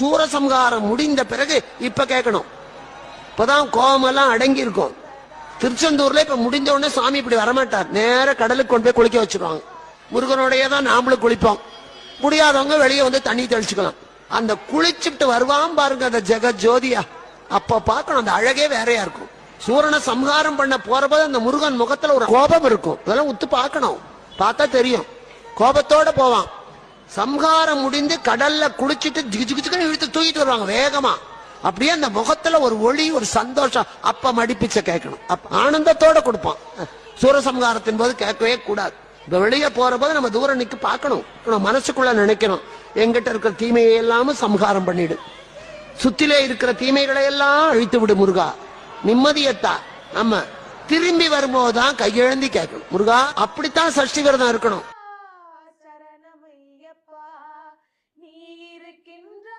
சூரசம்ஹாரம் முடிந்த பிறகு இப்ப கேட்கணும். இப்பதான் கோபமெல்லாம் அடங்கி இருக்கும் திருச்செந்தூர்ல இப்ப முடிஞ்ச உடனே சாமி இப்படி வரமாட்டார். நேர கடலுக்கு கொண்டு போய் குளிக்க வச்சிருவாங்க. முருகனோடய தான் நாமளும் குளிப்போம். முடியாதவங்க வெளியே வந்து தண்ணி தெளிச்சுக்கலாம். அந்த குளிச்சுட்டு வருவான் பாருங்க அந்த ஜெக ஜோதியா அப்ப பார்க்கணும் அந்த அழகே வேறையா இருக்கும். சூரனை சம்ஹாரம் பண்ண போறபோது அந்த முருகன் முகத்துல ஒரு கோபம் இருக்கும். இதெல்லாம் உத்து பார்க்கணும். பார்த்தா தெரியும். கோபத்தோட போவான். சம்ஹாரம் முடிந்து கடல்ல குளிச்சிட்டு ஜிகு ஜிகு இழுத்து தூக்கிட்டு வருவாங்க வேகமா. அப்படியே அந்த முகத்துல ஒரு ஒளி ஒரு சந்தோஷம். அப்ப மடிப்பிச்ச கேட்கணும். அப்ப ஆனந்தத்தோட கொடுப்பான் சூரசம்ஹாரத்தின் போது கேட்கவே கூடாது. இப்ப வெளியே போற போது நம்ம தூரம் நிக்க பார்க்கணும். நம்ம மனசுக்குள்ள நினைக்கணும். எங்கிட்ட இருக்கிற தீமையை எல்லாமே சம்ஹாரம் பண்ணிடு. சுத்திலே இருக்கிற தீமைகளை எல்லாம் அழித்து விடு முருகா. நிம்மதியத்தா. நம்ம திரும்பி வரும்போதுதான் கையெழுந்தி கேட்கணும். முருகா அப்படித்தான் சஷ்டி விரதம் இருக்கணும். apart.